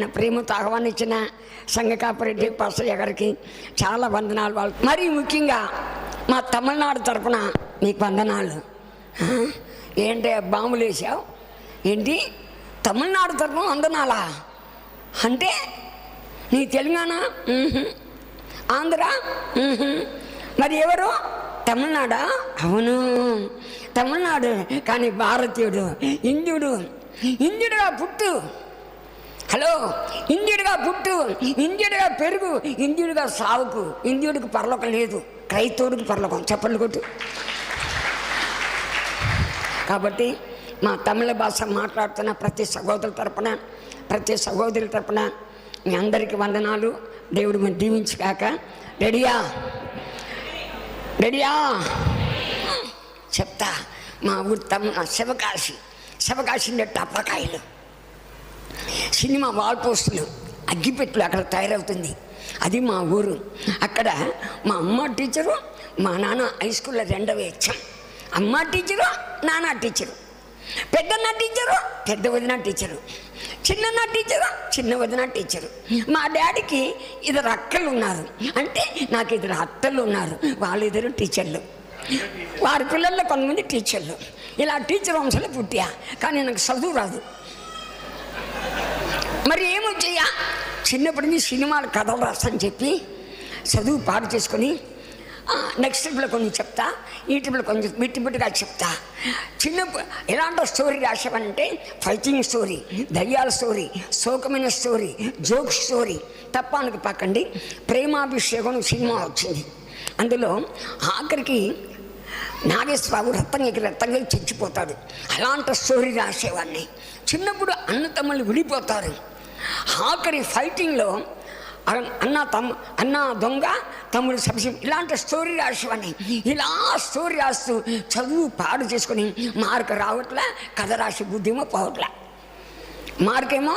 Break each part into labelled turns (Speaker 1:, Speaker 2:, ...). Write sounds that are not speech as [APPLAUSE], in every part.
Speaker 1: నా ప్రేమతో ఆహ్వానించిన సంఘకాపరెడ్డి కాపరెడ్డి గారికి చాలా వందనాలు వాళ్ళు. మరీ ముఖ్యంగా మా తమిళనాడు తరపున మీకు వందనాలు. ఏంటి బాంబులు వేసావు ఏంటి? తమిళనాడు తరపున వందనాలా? అంటే నీ తెలంగాణ? ఆంధ్ర? మరి ఎవరు? తమిళనాడా? అవును. తమిళనాడు. కానీ భారతీయుడు ఇంద్యుడు ఇంద్యుడుగా పుట్టు. ఇంద్యుడిగా పుట్టు ఇంద్యుడిగా పెరుగు ఇంద్యుడిగా సావుకు ఇంద్యుడికి పర్లోకం లేదు. క్రైస్తవుడికి పర్లోకం. చెప్పండి కొట్టు. కాబట్టి మా తమిళ భాష మాట్లాడుతున్న ప్రతి సహోదరుల తరపున ప్రతి సహోదరుల తరపున మీ అందరికీ వందనాలు. దేవుడు మీరు దీవించగాక. రెడీయా? రెడీయా? చెప్తా. మా ఊరు తమ శివకాశి. శివకాశి అంటే టప్పకాయలు సినిమా వాల్ పోస్టులు అగ్గిపెట్లు అక్కడ తయారవుతుంది. అది మా ఊరు. అక్కడ మా అమ్మ టీచరు మా నాన్న హై స్కూల్లో రెండవ ఇచ్చాం అమ్మ టీచరు నాన్న టీచరు. పెద్దన్న టీచరు పెద్ద వదిన టీచరు. చిన్నన్న టీచరు చిన్న వదిన టీచరు. మా డాడీకి ఇద్దరు అక్కలు ఉన్నారు. అంటే నాకు ఇద్దరు అత్తలు ఉన్నారు. వాళ్ళిద్దరు టీచర్లు. వారి పిల్లల్లో కొంతమంది టీచర్లు. ఇలా టీచర్ వంశంలో పుట్టా. కానీ నాకు చదువు రాదు. మరి ఏమో చెయ్య చిన్నప్పటి నుంచి సినిమాలు కథలు రాస్తాను చెప్పి చదువు పాడు చేసుకొని నెక్స్ట్ ట్రిప్లో కొన్ని చెప్తా ఈ ట్రిప్లో కొంచెం బిట్టి బిట్టుగా చెప్తా. చిన్న ఎలాంటి స్టోరీ రాసామంటే ఫైటింగ్ స్టోరీ దయ్యాల స్టోరీ శోకమైన స్టోరీ జోక్ స్టోరీ తప్పానికి పక్కండి ప్రేమాభిషేకం సినిమా వచ్చింది. అందులో ఆఖరికి నాగేశ్వరరావు రత్తంగా రత్తంగా చచ్చిపోతాడు. అలాంటి స్టోరీ రాసేవాడిని. చిన్నప్పుడు అన్న తమ్ముళ్ళు విడిపోతారు. ఆఖరి ఫైటింగ్లో అన్న- తమ్ తమ్ము అన్న దొంగ తమ్ముడు సబ్సి ఇలాంటి స్టోరీ రాసేవాడిని ఇలా స్టోరీ రాస్తూ చదువు పాడు చేసుకొని మార్కు రావట్లే కథ రాసి బుద్ధిమో పోవట్లే. మార్కేమో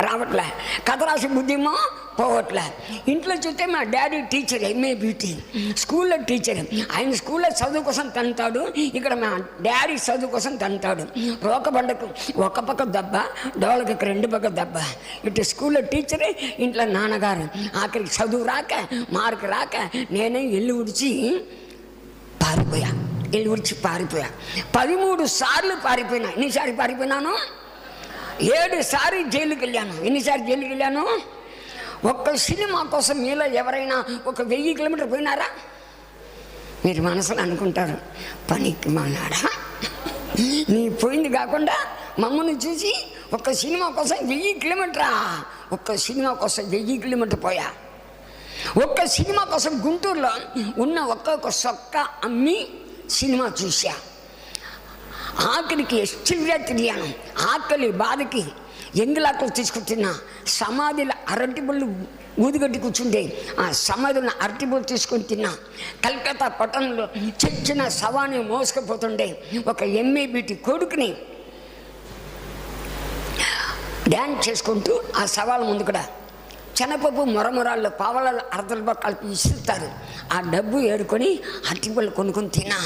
Speaker 1: రావట్లే. కథ రాసి బుద్ధిమో పోవట్లే ఇంట్లో చూస్తే మా డాడీ టీచర్ ఎంఏ బ్యూటీ స్కూల్లో టీచర్. ఆయన స్కూల్లో చదువు కోసం తంతాడు. ఇక్కడ మా డాడీ చదువు కోసం తంతాడు. రోక బండకు ఒక పక్క దెబ్బ డోలకి రెండు పక్క దెబ్బ. ఇటు స్కూల్లో టీచరే ఇంట్లో నాన్నగారు. ఆఖరికి చదువు రాక మార్కు రాక నేనే ఇల్లు ఉడిచి పారిపోయా. ఇల్లు ఉడిచి పారిపోయా. పదిమూడు సార్లు పారిపోయినా. ఎన్నిసార్లు పారిపోయినాను? ఏడు సార్లు జైలుకి వెళ్ళాను ఎన్నిసార్లు జైలుకి వెళ్ళాను ఒక్క సినిమా కోసం మీలో ఎవరైనా ఒక వెయ్యి కిలోమీటర్ పోయినారా? మీరు మనసులో అనుకుంటారు పనికి మానాడా? నీ పోయింది కాకుండా మమ్మల్ని చూసి ఒక్క సినిమా కోసం వెయ్యి కిలోమీటరా? ఒక్క సినిమా కోసం వెయ్యి కిలోమీటర్ పోయా? ఒక్క సినిమా కోసం గుంటూరులో ఉన్న ఒక్కొక్క సొక్క అమ్మి సినిమా చూశా. ఆఖరికి ఎస్టిల్గా తిరిగాను. ఆకలి బాధకి ఎంగిలాకలు తీసుకుంటున్నా అరటి పళ్ళు ఊదిగడ్డి కూర్చుంటే ఆ సమాధిలో అరటిబుళ్ళు తీసుకొని తిన్నా. కలకత్తా పట్టణంలో చచ్చిన శవాన్ని మోసుకుపోతుండే. ఒక ఎంఏబిటి కొడుకుని డ్యాన్స్ చేసుకుంటూ ఆ సవాల్ ముందు కూడా చెనపప్పు మొరమొరాళ్ళు పావల అర్ధ కలిపి ఇస్తారు ఆ డబ్బు ఏడుకొని అరటిపళ్ళు కొనుక్కొని తిన్నా.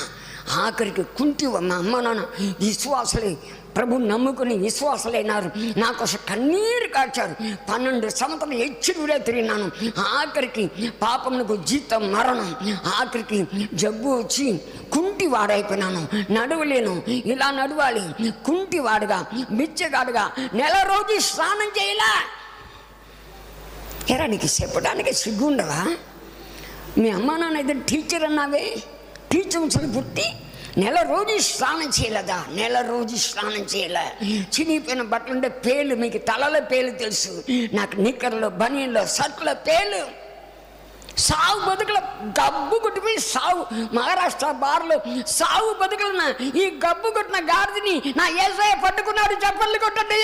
Speaker 1: ఆఖరికి కుంటి మా అమ్మ నాన్న విశ్వాసలే ప్రభు నమ్ముకుని విశ్వాసులైనారు. నాకు కన్నీరు కాచారు. పన్నెండు సంవత్సరం హెచ్చుడుగా తిరిగినాను. ఆఖరికి పాపమునకు జీతం మరణం. ఆఖరికి జబ్బు వచ్చి కుంటి వాడైపోయినాను. నడవలేను. ఇలా నడవాలి. కుంటి వాడుగా మిచ్చగాడుగా నెల రోజు స్నానం చేయలే? ఎరానికి నీకు చెప్పడానికి సిగ్గుండవా? మీ అమ్మ నాన్న ఏదో టీచర్ అన్నావే? టీచర్ పుట్టి నెల రోజు స్నానం చేయలేదా? నెల రోజు స్నానం చేయలే. చినిగిపోయిన బట్టలుంటే పేలు మీకు తలలో పేలు తెలుసు. నాకు నిక్కర్లో బనీన్లో సర్కుల పేలు సావు బతుకుల గబ్బు కొట్టిపోయి సావు మహారాష్ట్ర బార్లో సావు బతుకులన ఈ గబ్బు కొట్టిన గాడిదని నా ఏసఐ పట్టుకున్నాడు చెప్పలు కొట్టండి.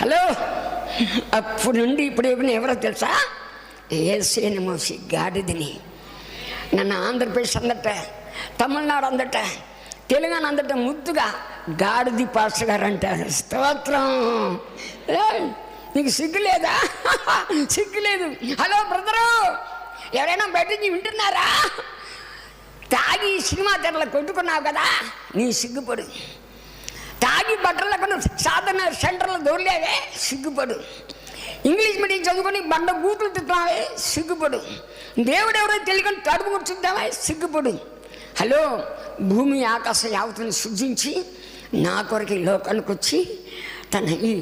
Speaker 1: హలో. అప్పుడు నుండి ఇప్పుడు ఏమైనా ఎవరో తెలుసా? ఏసేని మోసి గాడిదని. నన్ను ఆంధ్రప్రదేశ్ అందట తమిళనాడు అందట తెలంగాణ అందట ముద్దుగా గాడిది పాస్టర్ గారు అంటారు. స్తోత్రం. నీకు సిగ్గు లేదా? [LAUGHS] సిగ్గు లేదు. హలో బ్రదరు ఎవరైనా బయట నుంచి వింటున్నారా? తాగి తాగి సినిమా తెరలు కొట్టుకున్నావు కదా నీ సిగ్గుపడు. తాగి బట్టలకు సాధన సెంటర్లో దొరలేవే సిగ్గుపడు. ఇంగ్లీష్ మీడియం చదువుకొని బండ బూతులు తిట్టావే సిగ్గుపడు. దేవుడు ఎవరో తెలియని తడుపు కూర్చుంటావే సిగ్గుపడు. హలో భూమి ఆకాశ యావతను సృజించి నా కొరకు ఈ లోకానికి వచ్చి తన ఈ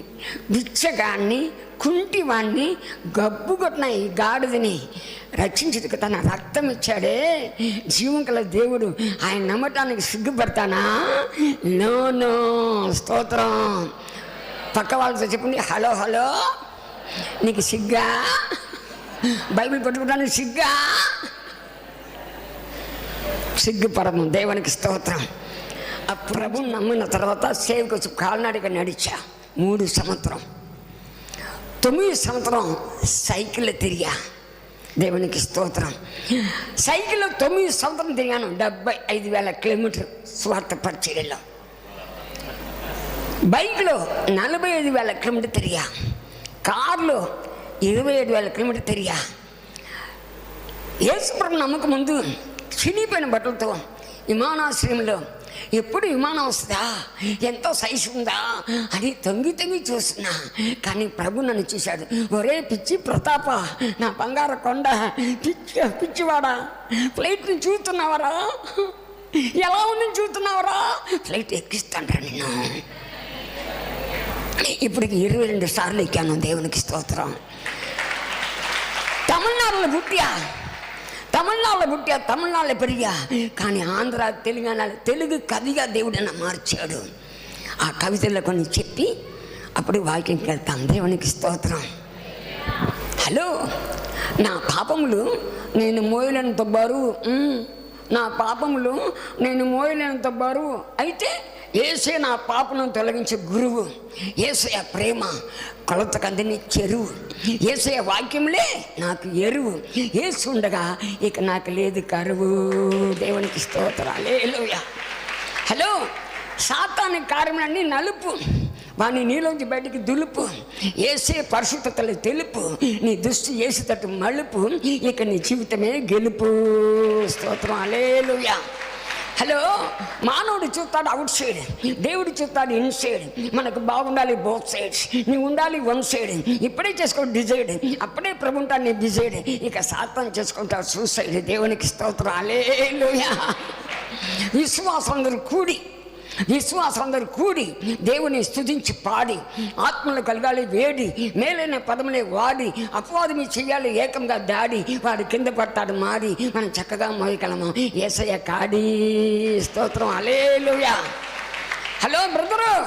Speaker 1: బిచ్చగాన్ని కుంటివాణ్ణి గబ్బు గబ్బుగొట్టిన ఈ గాడిదని రక్షించుటకు తన రక్తం ఇచ్చాడే. జీవం కల దేవుడు ఆయన నమ్మటానికి సిగ్గుపడతానా? నో నో స్తోత్రం. పక్క వాళ్ళతో చెప్పండి హలో హలో నీకు సిగ్గా? బైబిల్ పట్టుకుంటానికి సిగ్గా? సిగ్గుపడము దేవునికి స్తోత్రం. ఆ ప్రభు నమ్మిన తర్వాత సేవకు వచ్చి నడిచా మూడు సంవత్సరం. తొమ్మిది సంవత్సరం సైకిల్ తిరిగా. దేవునికి స్తోత్రం. సైకిల్ తొమ్మిది సంవత్సరం తిరిగాను. డెబ్బై ఐదు వేల కిలోమీటర్ స్వార్థ పరిచర్యలో. బైక్లో నలభై ఐదు వేల కిలోమీటర్ తిరిగా. కార్లో ఇరవై ఐదు వేల కిలోమీటర్ తిరిగా. యేసుప్రభు నమ్మకం ముందు చినిపోయిన బట్టలతో విమానాశ్రయంలో ఎప్పుడు విమానం వస్తుందా? ఎంతో సైజు ఉందా? అని తొంగి తొంగి చూస్తున్నా. కానీ ప్రభు నన్ను చూశాడు. ఒరే పిచ్చి ప్రతాప నా బంగారు కొండ పిచ్చి పిచ్చివాడా ఫ్లైట్ని చూస్తున్నావరా? ఎలా ఉందని చూస్తున్నావరా? ఫ్లైట్ ఎక్కిస్తాండ్రా నిన్ను. ఇప్పటికి ఇరవై రెండు సార్లు ఎక్కాను దేవునికి స్తోత్రం. తమిళనాడులో పుట్టియా? తమిళనాడులో పుట్టా తమిళనాడులో పెరిగా. కానీ ఆంధ్ర తెలంగాణ తెలుగు కవిగా దేవుడన్న మార్చాడు. ఆ కవితల్లో కొన్ని చెప్పి అప్పుడు వాక్యం వెళ్తాం దేవునికి స్తోత్రం. హలో నా పాపములు నేను మోయలేనంత బరువు. నా పాపములు నేను మోయలేనంత బరువు. అయితే ఏసే నా పాపను తొలగించే గురువు. ఏసయ ప్రేమ కొలత కందిని చెరువు. ఏసయ వాక్యంలే నాకు ఎరువు. ఏసు ఉండగా ఇక నాకు లేదు కరువు. దేవునికి స్తోత్రాలేలుయా హలో సాతాని కార్యములన్నీ నలుపు. వాని నీలోంచి బయటికి దులుపు. ఏసే పరిశుద్ధతలు తెలుపు. నీ దృష్టి ఏసేటట్టు మలుపు. ఇక నీ జీవితమే గెలుపు. స్తోత్రం. అలేలుయా హలో మానవుడు చూస్తాడు అవుట్ సైడ్ దేవుడు చూస్తాడు ఇన్ సైడ్ మనకు బాగుండాలి బోత్ సైడ్స్ నువ్వు ఉండాలి వన్ సైడ్ ఇప్పుడే చేసుకో డిజైడ్ అప్పుడే ప్రభు ఉంటాడు నీ డిజైడ్ ఇక సాతం చేసుకుంటాడు సూసైడ్ దేవునికి స్తోత్రం. అలే విశ్వాసం అందరూ కూడి. విశ్వాసందరూ కూడి దేవుని స్థుతించి పాడి ఆత్మలు కలగాలి వేడి మేలైన పదములే వాడి అపవాదమి చేయాలి ఏకంగా దాడి వాడు కింద పడతాడు మారి మనం చక్కగా మోయగలము. ఏసయ్య కాడి. స్తోత్రం. Hallelujah hello brother.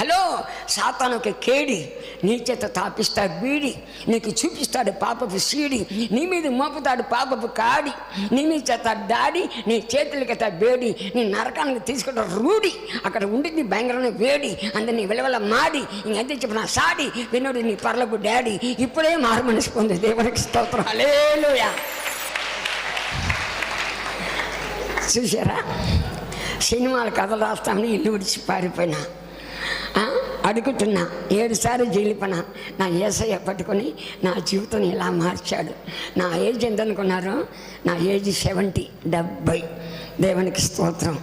Speaker 1: హలో సాతానుకి కేడి. నీ చేత తాపిస్తాడు బీడి నీకు చూపిస్తాడు పాపపు సీడి నీ మీద మోపుతాడు పాపపు కాడి నీ మీద చేత దాడి నీ చేతులకి బేడి నీ నరకానికి తీసుకుంటాడు రూడి అక్కడ ఉండింది భయంకరమైన వేడి అందరినీ విలవల మాడి ఇంకంతే చెప్పిన సాడి వినోడు నీ పర్లకు డాడీ ఇప్పుడే మారు మనసు పొంది దేవునికి స్తోత్రం. అలేలుయా చూసారా సినిమాలు కథలు రాస్తామని ఇల్లు విడిచి పారిపోయినా. అడుగుతున్నా ఏడుసార్లు జీలిపన. నా ఏసయ్య పట్టుకొని నా జీవితం ఇలా మార్చాడు. నా ఏజ్ ఎంత అనుకున్నారు నా ఏజ్ సెవెంటీ డెబ్బై. దేవునికి స్తోత్రం.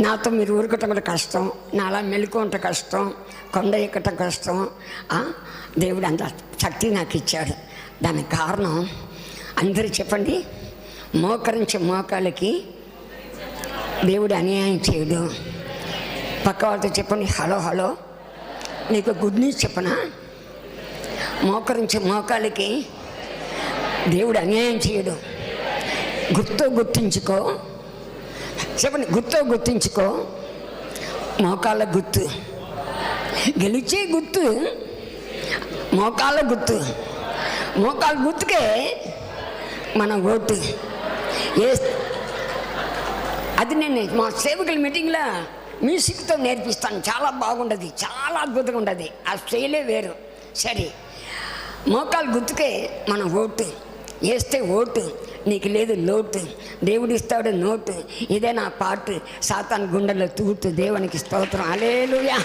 Speaker 1: నాతో మీరు ఊరుకోవటం కూడా కష్టం నాలా మెలుకుంట కష్టం కొండ ఎక్కటం కష్టం. దేవుడు అంత శక్తి నాకు ఇచ్చాడు. దానికి కారణం అందరూ చెప్పండి. మోకరించే మోకాలకి దేవుడు అన్యాయం చేయడు. పక్క వాళ్ళతో చెప్పండి హలో హలో నీకు గుడ్ న్యూస్ చెప్పనా? మోకరించే మోకాలకి దేవుడు అన్యాయం చేయడు. గుర్తు గుర్తించుకో చెప్పండి గుర్తు గుర్తించుకో మోకాళ్ళ గుర్తు. గెలిచే గుర్తు మోకాళ్ళ గుర్తు. మోకాళ్ళ గుర్తుకే మన ఓటు. ఏ అది నేను మా సేవకుల మీటింగ్లో మ్యూజిక్తో నేర్పిస్తాను. చాలా బాగుంటుంది చాలా అద్భుతంగా ఉండదు ఆ స్టైలే వేరు. సరే. మోకాలు గుర్తుకే మన ఓటు. వేస్తే ఓటు. నీకు లేదు లోటు. దేవుడిస్తాడు నోటు. ఇదే నా పాటు సాతాన్ గుండెలో తూటు దేవునికి స్తోత్రం. అలేలుయా